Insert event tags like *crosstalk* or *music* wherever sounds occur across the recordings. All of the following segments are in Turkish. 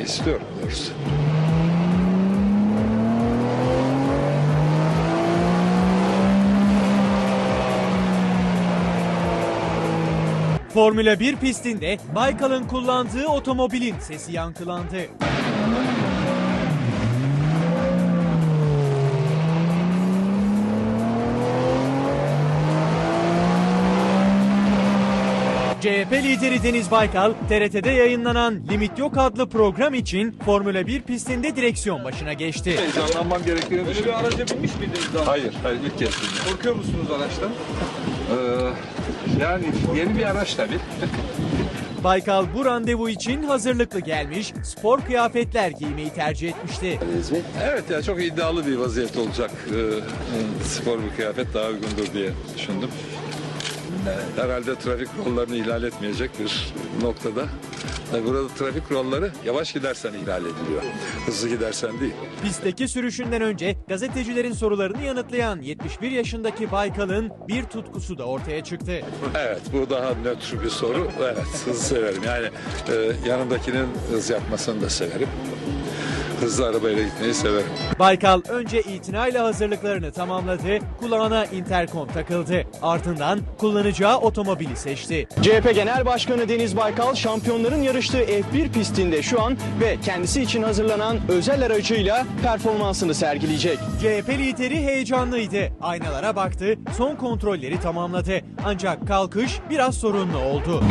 istiyorum doğrusu. Formula 1 pistinde Baykal'ın kullandığı otomobilin sesi yankılandı. CHP lideri Deniz Baykal, TRT'de yayınlanan Limit Yok adlı program için Formula 1 pistinde direksiyon başına geçti. Heyecanlanmam gerektiğini Böyle bir düşünüyorum. araca binmiş miydiniz daha? Hayır, hayır ilk kez bindim. Korkuyor musunuz araçtan? Ee, yani yeni bir araç tabii. *laughs* Baykal bu randevu için hazırlıklı gelmiş, spor kıyafetler giymeyi tercih etmişti. Evet ya çok iddialı bir vaziyet olacak. Ee, spor bir kıyafet daha uygundur diye düşündüm. Herhalde trafik kurallarını ihlal etmeyecek bir noktada. Tabii burada trafik kuralları yavaş gidersen ihlal ediliyor. Hızlı gidersen değil. Pistteki sürüşünden önce gazetecilerin sorularını yanıtlayan 71 yaşındaki Baykal'ın bir tutkusu da ortaya çıktı. Evet bu daha nötr bir soru. Evet hız severim. Yani e, yanındakinin hız yapmasını da severim. Hızlı arabayla gitmeyi severim. Baykal önce itinayla hazırlıklarını tamamladı, kulağına interkom takıldı. Ardından kullanacağı otomobili seçti. CHP Genel Başkanı Deniz Baykal şampiyonların yarıştığı F1 pistinde şu an ve kendisi için hazırlanan özel aracıyla performansını sergileyecek. CHP lideri heyecanlıydı. Aynalara baktı, son kontrolleri tamamladı. Ancak kalkış biraz sorunlu oldu.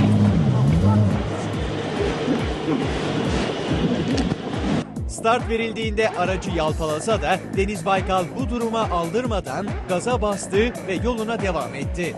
Start verildiğinde aracı yalpalasa da Deniz Baykal bu duruma aldırmadan gaza bastı ve yoluna devam etti.